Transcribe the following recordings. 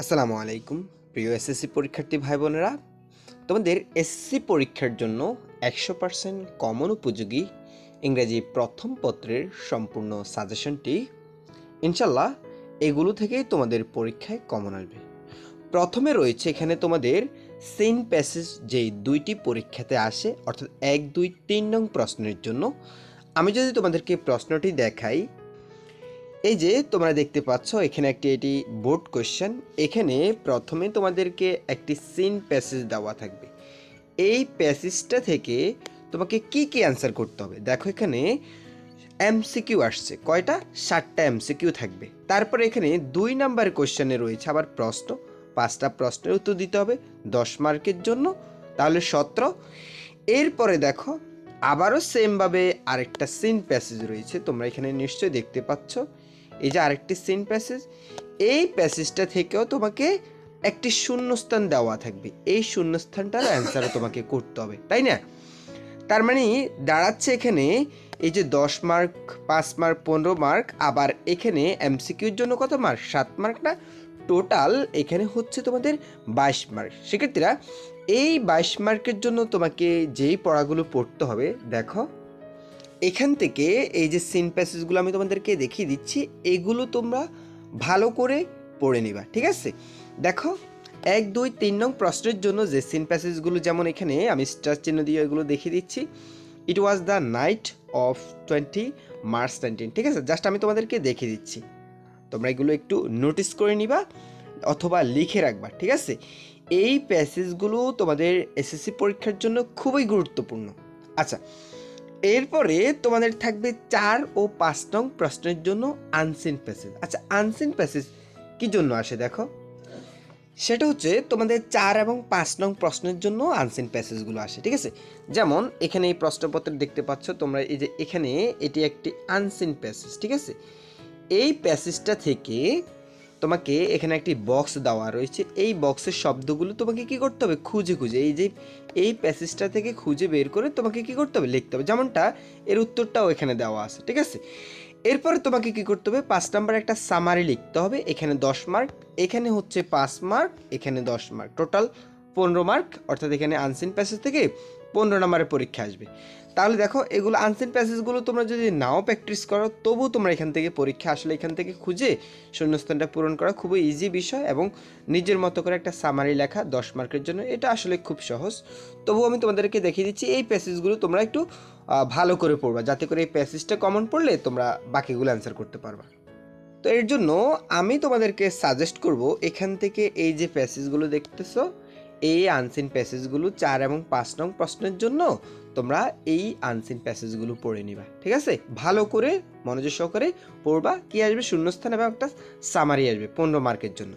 আসসালামু আলাইকুম, প্রিয় এসএসসি পরীক্ষার্থী ভাই বোনেরা তোমাদের এসএসসি পরীক্ষার জন্য একশো পার্সেন্ট কমন উপযোগী ইংরেজি প্রথম পত্রের সম্পূর্ণ সাজেশনটি ইনশাল্লাহ এগুলো থেকেই তোমাদের পরীক্ষায় কমন আসবে। প্রথমে রয়েছে এখানে তোমাদের সেন প্যাসেজ যেই দুইটি পরীক্ষাতে আসে, অর্থাৎ এক, দুই, তিন নং প্রশ্নের জন্য। আমি যদি তোমাদেরকে প্রশ্নটি দেখাই এই যে তোমরা দেখতে পাচ্ছ, এখানে একটি, এটি বোর্ড কোশ্চেন এখানে প্রথমে তোমাদেরকে একটি সিন প্যাসেজ দেওয়া থাকবে। এই প্যাসেজটা থেকে তোমাকে কি কি অ্যান্সার করতে হবে? দেখো এখানে এমসিকিউ আসছে। কয়টা? ষাটটা এমসিকিউ থাকবে। তারপরে এখানে দুই নাম্বার কোশ্চেনে রয়েছে আবার প্রশ্ন। পাঁচটা প্রশ্নের উত্তর দিতে হবে দশ মার্কের জন্য। তাহলে সতেরো। এরপরে দেখো, আবারও সেমভাবে আরেকটা সিন প্যাসেজ রয়েছে। তোমরা এখানে নিশ্চয়ই দেখতে পাচ্ছ। এই যে আরেকটি সিন প্যাসেজ এই প্যাসেজটা থেকেও তোমাকে একটি শূন্যস্থান দেওয়া থাকবে। এই শূন্যস্থানটার অ্যান্সারও তোমাকে করতে হবে, তাই না? তার মানে দাঁড়াচ্ছে এখানে এই যে দশ মার্ক পাঁচ মার্ক পনেরো মার্ক আবার এখানে এমসিকিউর জন্য কত মার্ক সাত মার্ক না? টোটাল এখানে হচ্ছে তোমাদের বাইশ মার্ক সেক্ষেত্রে এই বাইশ মার্কের জন্য তোমাকে যেই পড়াগুলো পড়তে হবে, দেখো এখান থেকে এই যে সিন প্যাসেজগুলো আমি তোমাদেরকে দেখিয়ে দিচ্ছি, এগুলো তোমরা ভালো করে পড়ে নিবা, ঠিক আছে? দেখো, এক, দুই, তিন নং প্রশ্নের জন্য যে সিন প্যাসেজগুলো যেমন এখানে আমি স্টার চিহ্ন দিয়ে এগুলো দেখিয়ে দিচ্ছি it was the night of twenty March nineteen ঠিক আছে? জাস্ট আমি তোমাদেরকে দেখিয়ে দিচ্ছি। তোমরা এগুলো একটু নোটিস করে নিবা অথবা লিখে রাখবা, ঠিক আছে? এই প্যাসেজগুলো তোমাদের এসএসসি পরীক্ষার জন্য খুবই গুরুত্বপূর্ণ। আচ্ছা এরপরে তোমাদের থাকবে চার ও পাঁচ নং প্রশ্নের জন্য আনসিন প্যাসেজ আচ্ছা আনসিন প্যাসেজ কি জন্য আসে দেখো? সেটা হচ্ছে তোমাদের চার এবং পাঁচ নং প্রশ্নের জন্য আনসিন প্যাসেজগুলো আসে, ঠিক আছে? যেমন এখানে এই প্রশ্নপত্র দেখতে পাচ্ছ তোমরা এই যে এখানে এটি একটি আনসিন প্যাসেজ ঠিক আছে? এই প্যাসেজটা থেকে তোমাকে এখানে একটি বক্স দেওয়া রয়েছে। এই বক্সের শব্দগুলো তোমাকে কি করতে হবে? খুঁজে খুঁজে। এই যে, এই প্যাসেজটা থেকে খুঁজে বের করে তোমাকে কি করতে হবে? লিখতে হবে। যেমনটা এর উত্তরটাও এখানে দেওয়া আছে, ঠিক আছে? এরপরে তোমাকে কি করতে হবে? পাঁচ নাম্বার একটা সামারি লিখতে হবে। এখানে দশ মার্ক এখানে হচ্ছে পাঁচ মার্ক এখানে দশ মার্ক টোটাল পনেরো মার্ক অর্থাৎ এখানে আনসিন প্যাসেজ থেকে পনেরো নম্বরের পরীক্ষা আসবে। তাহলে দেখো, এগুলো আনসিন প্যাসেজগুলো তোমরা যদি নাও প্র্যাকটিস করো, তবুও তোমরা এখান থেকে পরীক্ষা আসলে এখান থেকে খুঁজে শূন্যস্থানটা পূরণ করা খুবই ইজি বিষয় এবং নিজের মতো করে একটা সামারি লেখা দশ মার্কের জন্য এটা আসলে খুব সহজ। তবুও আমি তোমাদেরকে দেখিয়ে দিচ্ছি, এই প্যাসেজগুলো তোমরা একটু ভালো করে পড়বা, যাতে করে এই প্যাসেজটা কমন পড়লে তোমরা বাকিগুলো অ্যান্সার করতে পারবা। তো এর জন্য আমি তোমাদেরকে সাজেস্ট করব, এখান থেকে এই যে প্যাসেজগুলো দেখতেছো এই আনসিন প্যাসেজগুলো চার এবং পাঁচ নং প্রশ্নের জন্য তোমরা এই আনসিন প্যাসেজগুলো পড়ে নিবা, ঠিক আছে? ভালো করে মনোযোগ সহকারে পড়বা, কি আসবে? শূন্যস্থান এবং একটা সামারি আসবে পনেরো মার্কের জন্য।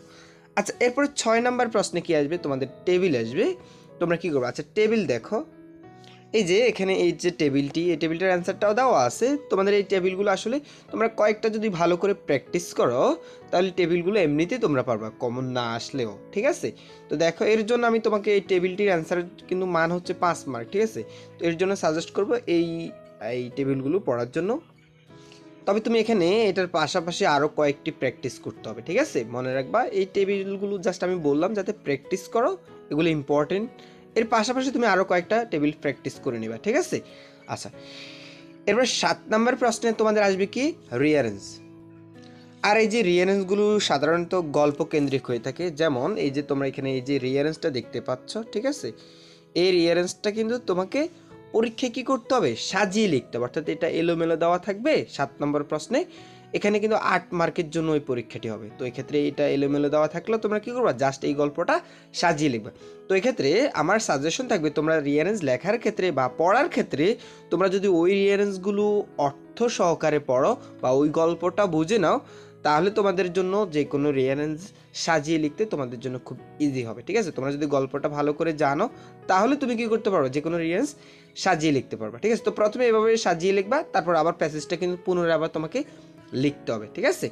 আচ্ছা এরপরে ছয় নাম্বার প্রশ্নে কি আসবে? তোমাদের টেবিল আসবে। তোমরা কি করবে? আচ্ছা টেবিল দেখো। এই যে এখানে এই যে টেবিলটি, এই টেবিলটার অ্যান্সারটাও দেওয়া আছে। তোমাদের এই টেবিলগুলো আসলে তোমরা কয়েকটা যদি ভালো করে প্র্যাকটিস করো, তাহলে টেবিলগুলো এমনিতেই তোমরা পারবা, কমন না আসলেও, ঠিক আছে? তো দেখো, এর জন্য আমি তোমাকে এই টেবিলটির অ্যান্সার কিন্তু মান হচ্ছে পাঁচ মার্ক ঠিক আছে? তো এর জন্য সাজেস্ট করব এই এই টেবিলগুলো পড়ার জন্য। তবে তুমি এখানে এটার পাশাপাশি আরও কয়েকটি প্র্যাকটিস করতে হবে, ঠিক আছে? মনে রাখবা, এই টেবিলগুলো জাস্ট আমি বললাম যাতে প্র্যাকটিস করো, এগুলো ইম্পর্টেন্ট এর পাশাপাশি তুমি আরও কয়েকটা টেবিল প্র্যাকটিস করে নিবা, ঠিক আছে? আচ্ছা এরপর সাত নম্বর প্রশ্নে তোমাদের আসবে কি? রিয়ারেন্স আর এই যে রিয়ারেন্সগুলো সাধারণত গল্প কেন্দ্রিক হয়ে থাকে, যেমন এই যে তোমরা এখানে এই যে রিয়ারেন্সটা দেখতে পাচ্ছ, ঠিক আছে? এই রিয়ারেন্সটা কিন্তু তোমাকে পরীক্ষায় কি করতে হবে? সাজিয়ে লিখতে হবে, অর্থাৎ এটা এলোমেলো দেওয়া থাকবে সাত নম্বর প্রশ্নে। এখানে কিন্তু আট মার্কের জন্য ওই পরীক্ষাটি হবে। তো এক্ষেত্রে এটা এলোমেলো দেওয়া থাকলেও তোমরা কী করবা? জাস্ট এই গল্পটা সাজিয়ে লিখবে। তো এক্ষেত্রে আমার সাজেশন থাকবে, তোমরা রিয়ারেন্স লেখার ক্ষেত্রে বা পড়ার ক্ষেত্রে তোমরা যদি ওই রিয়ারেন্সগুলো অর্থ সহকারে পড়ো বা ওই গল্পটা বুঝে নাও, তাহলে তোমাদের জন্য যে কোনো রিয়ারেন্স সাজিয়ে লিখতে তোমাদের জন্য খুব ইজি হবে, ঠিক আছে? তোমরা যদি গল্পটা ভালো করে জানো, তাহলে তুমি কি করতে পারো? যে কোনো রিয়ারেন্স সাজিয়ে লিখতে পারবা, ঠিক আছে? তো প্রথমে এভাবে সাজিয়ে লিখবা, তারপর আবার প্যাসেজটা কিন্তু পুনরায় আবার তোমাকে লিখতে হবে, ঠিক আছে?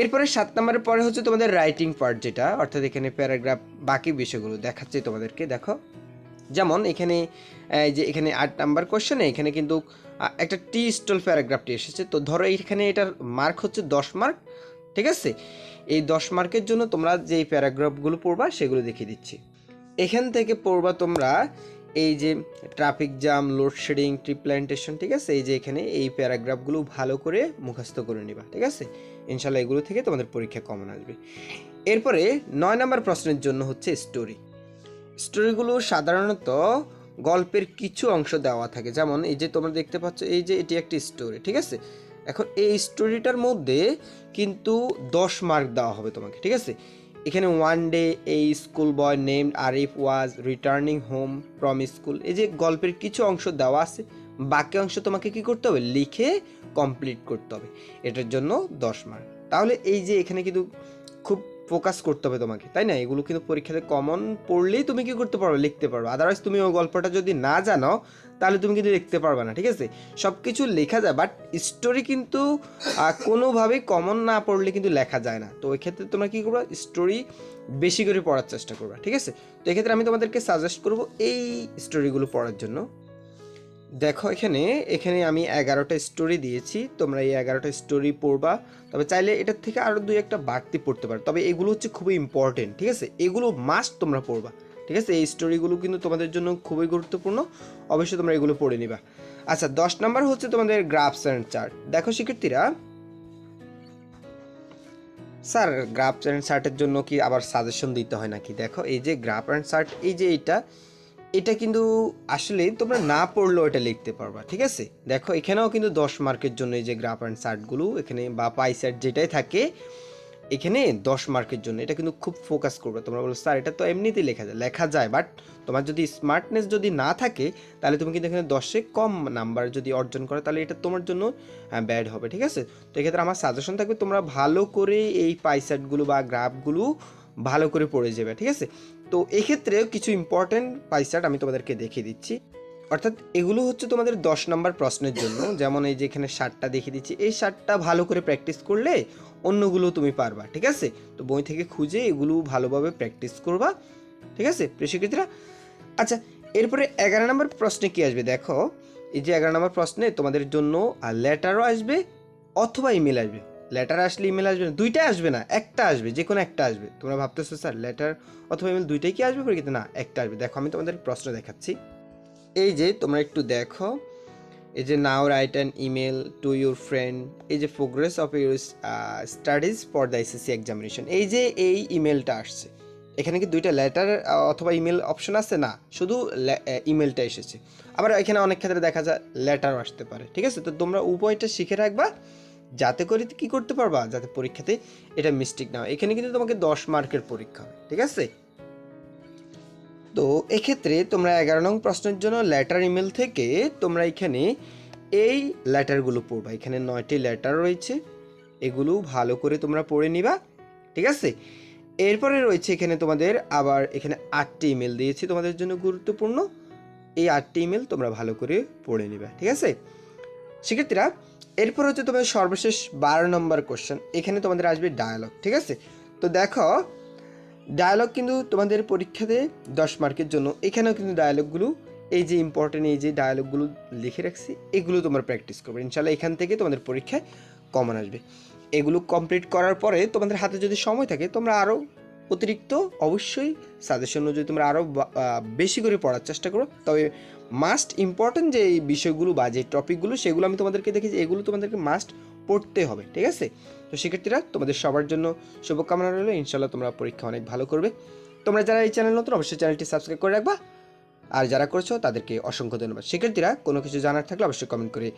এরপরে সাত নম্বরের পরে হচ্ছে তোমাদের রাইটিং পার্ট যেটা, অর্থাৎ এখানে প্যারাগ্রাফ বাকি বিষয়গুলো দেখাচ্ছে তোমাদেরকে, দেখো? যেমন এখানে যে এখানে আট নাম্বার কোশ্চেনে এখানে কিন্তু একটা টি স্টল প্যারাগ্রাফটি এসেছে। তো ধরো এইখানে এটার মার্ক হচ্ছে দশ মার্ক ঠিক আছে? এই দশ মার্কের জন্য তোমরা যেই প্যারাগ্রাফগুলো পড়বা সেগুলো দেখিয়ে দিচ্ছি। এখান থেকে পড়বা তোমরা এই যে traffic jam load shedding tree plantation ঠিক আছে? এই যে এখানে এই প্যারাগ্রাফগুলো ভালো করে মুখস্থ করে নিবা, ঠিক আছে? ইনশাল্লাহ এগুলো থেকে তোমাদের পরীক্ষা কমন আসবে। এরপরে নয় নম্বর প্রশ্নের জন্য হচ্ছে স্টোরি স্টোরিগুলো সাধারণত গল্পের কিছু অংশ দেওয়া থাকে। যেমন এই যে তোমরা দেখতে পাচ্ছ, এই যে এটি একটি স্টোরি ঠিক আছে? এখন এই স্টোরিটার মধ্যে কিন্তু দশ মার্ক দেওয়া হবে তোমাকে, ঠিক আছে? এখানে ওয়ান ডে এই school boy name Arif was returning home from school এই যে গল্পের কিছু অংশ দেওয়া আছে, বাকি অংশ তোমাকে কি করতে হবে? লিখে কমপ্লিট করতে হবে। এটার জন্য দশ মার্ক তাহলে এই যে এখানে কিন্তু খুব ফোকাস করতে হবে তোমাকে, তাই না? এগুলো কিন্তু পরীক্ষাতে কমন পড়লেই তুমি কি করতে পারবে লিখতে পারবে আদারওয়াইজ তুমি ওই গল্পটা যদি না জানো তাহলে তুমি কিন্তু লিখতে পারবে না, ঠিক আছে? সব কিছু লেখা যায় বাট স্টোরি কিন্তু কোনোভাবেই কমন না পড়লে কিন্তু লেখা যায় না। তো ওই ক্ষেত্রে তোমরা কী করবে? স্টোরি বেশি করে পড়ার চেষ্টা করবে, ঠিক আছে? তো এক্ষেত্রে আমি তোমাদেরকে সাজেস্ট করব এই স্টোরিগুলো পড়ার জন্য। দেখো এখানে এখানে আমি এগারোটা স্টোরি দিয়েছি, তোমরা এই এগারোটা স্টোরি পড়বা। তবে চাইলে এটার থেকে আরও দুই একটা বাড়তি পড়তে পারো। তবে এগুলো হচ্ছে খুবই ইম্পর্টেন্ট ঠিক আছে? এগুলো মাস্ট তোমরা পড়বা, ঠিক আছে? এই স্টোরিগুলো কিন্তু তোমাদের জন্য খুবই গুরুত্বপূর্ণ। অবশ্যই তোমরা এগুলো পড়ে নিবা। আচ্ছা দশ নম্বর হচ্ছে তোমাদের গ্রাফস অ্যান্ড চার্ট দেখো শিক্ষার্থীরা, স্যার গ্রাফ অ্যান্ড চার্টের জন্য কি আবার সাজেশন দিতে হয় নাকি? দেখো, এই যে গ্রাফ অ্যান্ড চার্ট এই যে এটা এটা কিন্তু আসলে তোমরা না পড়লেও এটা লিখতে পারবা, ঠিক আছে? দেখো, এখানেও কিন্তু দশ মার্কের জন্য এই যে গ্রাফ অ্যান্ড চার্টগুলো এখানে বা পাই চার্ট যেটাই থাকে, এখানে দশ মার্কের জন্য এটা কিন্তু খুব ফোকাস করবে। তোমরা বলো, স্যার, এটা তো এমনিতেই লেখা যায়। লেখা যায় বাট তোমার যদি স্মার্টনেস যদি না থাকে, তাহলে তুমি কিন্তু এখানে দশে কম নাম্বার যদি অর্জন করো, তাহলে এটা তোমার জন্য ব্যাড হবে, ঠিক আছে? তো এক্ষেত্রে আমার সাজেশন থাকবে তোমরা ভালো করে এই পাইসার্টগুলো বা গ্রাফগুলো ভালো করে পড়ে যাবে, ঠিক আছে? তো এক্ষেত্রে কিছু ইম্পর্টেন্ট পাইসার্ট আমি তোমাদেরকে দেখিয়ে দিচ্ছি। অর্থাৎ এগুলো হচ্ছে তোমাদের দশ নম্বর প্রশ্নের জন্য। যেমন এই যে এখানে ষাটটা দেখিয়ে দিচ্ছি, এই ষাটটা ভালো করে প্র্যাকটিস করলে অন্যগুলো তুমি পারবা, ঠিক আছে? তো বই থেকে খুঁজে এগুলো ভালোভাবে প্র্যাকটিস করবা, ঠিক আছে? শিক্ষার্থীরা আচ্ছা এরপরে এগারো নম্বর প্রশ্নে কি আসবে? দেখো, এই যে এগারো নম্বর প্রশ্নে তোমাদের জন্য লেটারও আসবে অথবা ইমেল আসবে। লেটার আসলে ইমেল আসবে না দুইটাই আসবে না, একটা আসবে যে কোনো একটা আসবে। তোমরা ভাবতেছো, স্যার লেটার অথবা ইমেল দুইটাই কি আসবে? পরীক্ষাতে না, একটা আসবে। দেখো, আমি তোমাদের প্রশ্ন দেখাচ্ছি। এই যে, তোমরা একটু দেখো, এই যে now write an email to your friend এই যে progress of your studies for the SSC examination এই যে, এই ইমেলটা আসছে। এখানে কি দুইটা লেটার অথবা ইমেল অপশন আছে? না, শুধু ইমেলটা এসেছে। আবার এখানে অনেক ক্ষেত্রে দেখা যায় লেটারও আসতে পারে। ঠিক আছে? তো তোমরা উভয়টা শিখে রাখবা। যাতে করে কি করতে পারবা? যাতে পরীক্ষাতে এটা মিস্টেক না হয়। এখানে কিন্তু তোমাকে দশ মার্কের পরীক্ষা ঠিক আছে? তো এক্ষেত্রে তোমরা এগারো নং প্রশ্নের জন্য লেটার ইমেল থেকে তোমরা এখানে এই লেটারগুলো পড়বা। এখানে নয়টি লেটার রয়েছে, এগুলো ভালো করে তোমরা পড়ে নিবা, ঠিক আছে? এরপরে রয়েছে এখানে তোমাদের আবার এখানে আটটি ইমেল দিয়েছি তোমাদের জন্য গুরুত্বপূর্ণ। এই আটটি ইমেল তোমরা ভালো করে পড়ে নিবা, ঠিক আছে? শিক্ষার্থীরা এরপর হচ্ছে তোমাদের সর্বশেষ বারো নম্বর কোশ্চেন এখানে তোমাদের আসবে ডায়ালগ ঠিক আছে? তো দেখো ডায়ালগ কিন্তু তোমাদের পরীক্ষাতে দশ মার্কের জন্য। এখানেও কিন্তু ডায়ালগগুলো এই যে ইম্পর্টেন্ট এই যে ডায়ালগগুলো লিখে রাখছি, এগুলো তোমরা প্র্যাকটিস করবে। ইনশাল্লাহ এখান থেকে তোমাদের পরীক্ষায় কমন আসবে। এগুলো কমপ্লিট করার পরে তোমাদের হাতে যদি সময় থাকে, তোমরা আরও অতিরিক্ত অবশ্যই সাজেশন অনুযায়ী তোমরা আরও বেশি করে পড়ার চেষ্টা করো। তবে মাস্ট ইম্পর্টেন্ট যে এই বিষয়গুলো বা যে টপিকগুলো সেগুলো আমি তোমাদেরকে দেখেছি এগুলো তোমাদেরকে মাস্ট পড়তে হবে, ঠিক আছে? তো শিক্ষার্থীরা তোমাদের সবার জন্য শুভকামনা রইল। ইনশাল্লাহ তোমরা পরীক্ষা অনেক ভালো করবে। তোমরা যারা এই চ্যানেল নতুন, অবশ্যই চ্যানেলটি সাবস্ক্রাইব করে রাখবা। আর যারা করেছ, তাদেরকে অসংখ্য ধন্যবাদ। শিক্ষার্থীরা, কোনো কিছু জানার থাকলে অবশ্যই কমেন্ট করে